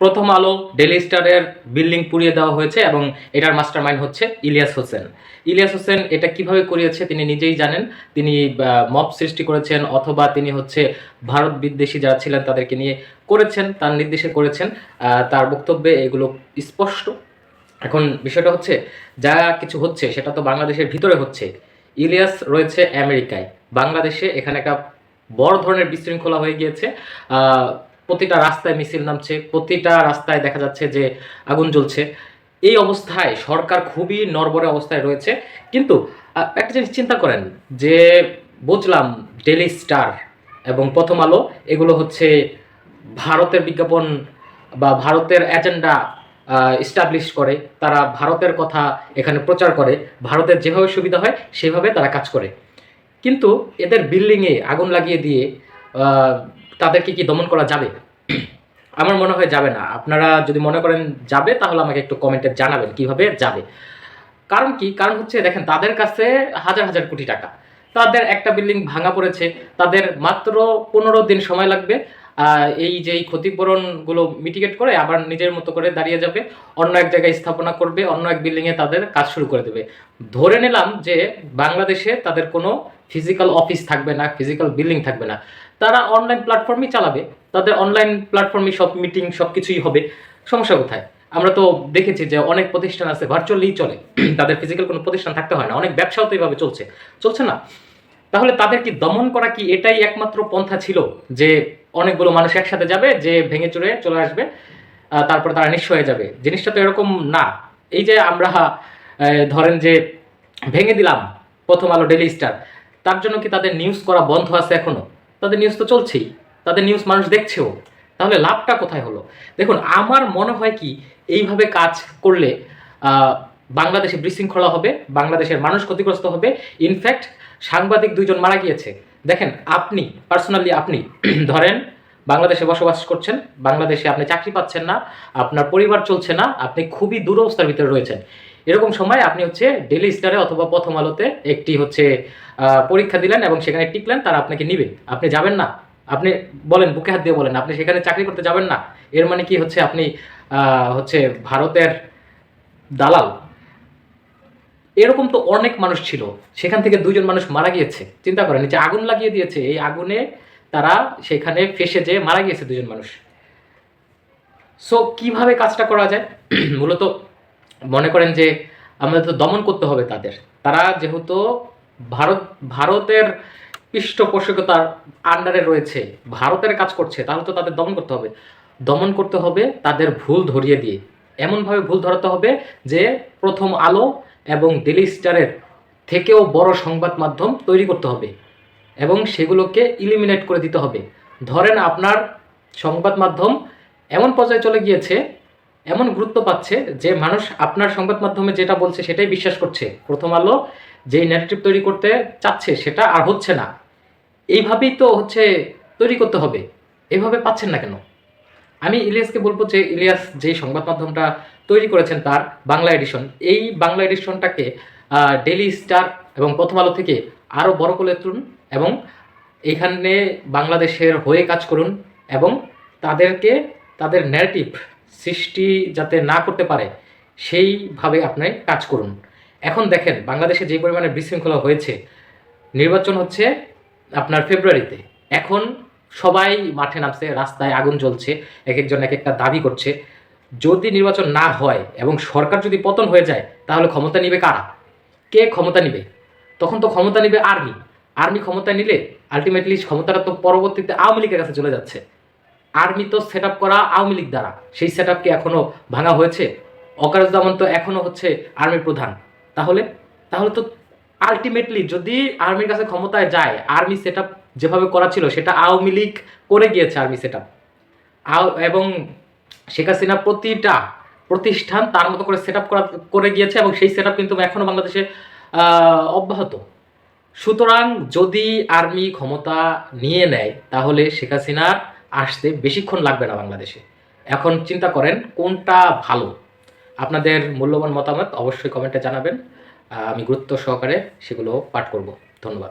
প্রথম আলো ডেলি স্টারের বিল্ডিং পুড়িয়ে দেওয়া হয়েছে এবং এটার মাস্টার মাইন্ড হচ্ছে ইলিয়াস হোসেন। ইলিয়াস হোসেন এটা কীভাবে করিয়েছে তিনি নিজেই জানেন। তিনি মব সৃষ্টি করেছেন অথবা তিনি হচ্ছে ভারত বিদ্বেষী যারা ছিলেন তাদেরকে নিয়ে করেছেন, তার নির্দেশে করেছেন। তার বক্তব্যে এগুলো স্পষ্ট। এখন বিষয়টা হচ্ছে, যা কিছু হচ্ছে সেটা তো বাংলাদেশের ভিতরে হচ্ছে। ইলিয়াস রয়েছে আমেরিকায়। বাংলাদেশে এখানে একটা বড় ধরনের বিশৃঙ্খলা হয়ে গিয়েছে। প্রতিটা রাস্তায় মিছিল নামছে, প্রতিটা রাস্তায় দেখা যাচ্ছে যে আগুন জ্বলছে। এই অবস্থায় সরকার খুবই নরবরে অবস্থায় রয়েছে। কিন্তু একটা জিনিস চিন্তা করেন যে, বুঝলাম ডেলি স্টার এবং প্রথম আলো, এগুলো হচ্ছে ভারতের বিজ্ঞাপন বা ভারতের এজেন্ডা ইস্টাবলিশ করে। তারা ভারতের কথা এখানে প্রচার করে। ভারতের যেভাবে সুবিধা হয়, সেভাবে তারা কাজ করে। কিন্তু এদের বিল্ডিংয়ে আগুন লাগিয়ে দিয়ে তাদেরকে কি দমন করা যাবে? আমার মনে হয় যাবে না। আপনারা যদি মনে করেন যাবে, তাহলে আমাকে একটু কমেন্টে জানাবেন কীভাবে যাবে। কারণ কি? কারণ হচ্ছে, দেখেন, তাদের কাছে হাজার হাজার কোটি টাকা। তাদের একটা বিল্ডিং ভাঙা পড়েছে। তাদের মাত্র পনেরো দিন সময় লাগবে এই যে এই ক্ষতিপূরণগুলো মিটিগেট করে আবার নিজের মতো করে দাঁড়িয়ে যাবে, অন্য এক জায়গায় স্থাপনা করবে, অন্য এক বিল্ডিংয়ে তাদের কাজ শুরু করে দেবে। ধরে নিলাম যে বাংলাদেশে তাদের কোনো ফিজিক্যাল অফিস থাকবে না ফিজিক্যাল বিল্ডিং থাকবে না। তারা অনলাইন প্ল্যাটফর্মই চালাবে, তাদের অনলাইন প্ল্যাটফর্মে সব মিটিং সব কিছুই হবে। সমস্যা কোথায়? আমরা তো দেখেছি যে অনেক প্রতিষ্ঠান আছে ভার্চুয়ালি চলে, তাদের ফিজিক্যাল কোনো প্রতিষ্ঠান থাকতে হয় না, অনেক ব্যবসাও তো এইভাবে চলছে। চলছে না? তাহলে তাদের কি দমন করা কি এটাই একমাত্র পন্থা ছিল, যে অনেকগুলো মানুষ একসাথে যাবে, যে ভেঙে চড়ে চলে আসবে তারপর তারা নিঃস্ব হয়ে যাবে? জিনিসটা তো এরকম না। এই যে আমরা ধরেন যে ভেঙে দিলাম প্রথম আলো ডেলি স্টার তার জন্য কি তাদের নিউজ করা বন্ধ আছে এখনও? তাদের নিউজ তো চলছেই, তাদের নিউজ মানুষ দেখছেও। তাহলে লাভটা কোথায় হলো? দেখুন, আমার মনে হয় কি, এইভাবে কাজ করলে বাংলাদেশে বিশৃঙ্খলা হবে, বাংলাদেশের মানুষ ক্ষতিগ্রস্ত হবে। ইনফ্যাক্ট সাংবাদিক দুইজন মারা গিয়েছে। দেখেন, আপনি পার্সোনালি আপনি, ধরেন, বাংলাদেশে বসবাস করছেন, বাংলাদেশে আপনি চাকরি পাচ্ছেন না, আপনার পরিবার চলছে না, আপনি খুবই দুরবস্থার ভিতরে রয়েছেন। এরকম সময় আপনি হচ্ছে ডেলি স্টারে অথবা প্রথম আলোতে একটি হচ্ছে পরীক্ষা দিলেন এবং সেখানে টিকলেন, তারা আপনাকে নিবে। আপনি যাবেন না। আপনি বলেন, বুকে হাত দিয়ে বলেন, আপনি সেখানে চাকরি করতে যাবেন না। এর মানে কি হচ্ছে আপনি হচ্ছে ভারতের দালাল। এরকম তো অনেক মানুষ ছিল। সেখান থেকে দুজন মানুষ মারা গিয়েছে। চিন্তা করেন যে আগুন লাগিয়ে দিয়েছে, এই আগুনে তারা সেখানে ফেসে যেয়ে মারা গিয়েছে দুজন মানুষ। সো কীভাবে কাজটা করা যায়? মূলত মনে করেন যে আমাদের তো দমন করতে হবে তাদের। তারা যেহেতু ভারত, ভারতের পৃষ্ঠপোষকতার আন্ডারে রয়েছে, ভারতের কাজ করছে, তাহলে তো তাদের দমন করতে হবে। দমন করতে হবে তাদের ভুল ধরিয়ে দিয়ে। এমনভাবে ভুল ধরাতে হবে যে প্রথম আলো এবং ডেলি স্টারের থেকেও বড় সংবাদ মাধ্যম তৈরি করতে হবে এবং সেগুলোকে ইলিমিনেট করে দিতে হবে। ধরেন আপনার সংবাদ মাধ্যম এমন পর্যায়ে চলে গিয়েছে এমন গুরুত্ব পাচ্ছে যে মানুষ আপনার সংবাদ মাধ্যমে যেটা বলছে সেটাই বিশ্বাস করছে। প্রথম আলো, যেই ন্যারেটিভ তৈরি করতে চাচ্ছে সেটা আর হচ্ছে না। এইভাবেই তো হচ্ছে তৈরি করতে হবে। এভাবে পাচ্ছেন না কেন? আমি ইলিয়াসকে বলব যে ইলিয়াস যে সংবাদ মাধ্যমটা তৈরি করেছেন তার বাংলা এডিশন এই বাংলা এডিশনটাকে ডেলি স্টার এবং প্রথম আলো থেকে আরও বড় করে তুলুন এবং এখানে বাংলাদেশের হয়ে কাজ করুন এবং তাদেরকে, তাদের ন্যারেটিভ সৃষ্টি যাতে না করতে পারে, সেইভাবে আপনি কাজ করুন। এখন দেখেন, বাংলাদেশে যে পরিমাণে বিশৃঙ্খলা হয়েছে, নির্বাচন হচ্ছে আপনার ফেব্রুয়ারিতে। এখন সবাই মাঠে নামছে, রাস্তায় আগুন জ্বলছে এক একজন এক একটা দাবি করছে। যদি নির্বাচন না হয় এবং সরকার যদি পতন হয়ে যায়, তাহলে ক্ষমতা নিবে কারা? কে ক্ষমতা নিবে? তখন তো ক্ষমতা নিবে আর্মি। আর্মি ক্ষমতা নিলে আলটিমেটলি ক্ষমতাটা তো পরবর্তীতে আওয়ামী লীগের কাছে চলে যাচ্ছে। আর্মি তো সেট করা আওয়ামী লীগ দ্বারা। সেই সেট কি এখনও ভাঙা হয়েছে? অকারুজ্জামান তো এখনও হচ্ছে আর্মির প্রধান। তাহলে? তাহলে তো আলটিমেটলি যদি আর্মির কাছে ক্ষমতায় যায়, আর্মি সেট যেভাবে করা ছিল, সেটা আওয়ামী লীগ করে গিয়েছে আর্মি সেট এবং শেখ হাসিনা প্রতিটা প্রতিষ্ঠান তার মতো করে সেট করা, করে গিয়েছে এবং সেই সেট কিন্তু এখনও বাংলাদেশে অব্যাহত। সুতরাং যদি আর্মি ক্ষমতা নিয়ে নেয়, তাহলে শেখ হাসিনার আসতে বেশিক্ষণ লাগবে না বাংলাদেশে। এখন চিন্তা করেন কোনটা ভালো? আপনাদের মূল্যবান মতামত অবশ্যই কমেন্টে জানাবেন। আমি গুরুত্ব সহকারে সেগুলো পাঠ করব। ধন্যবাদ।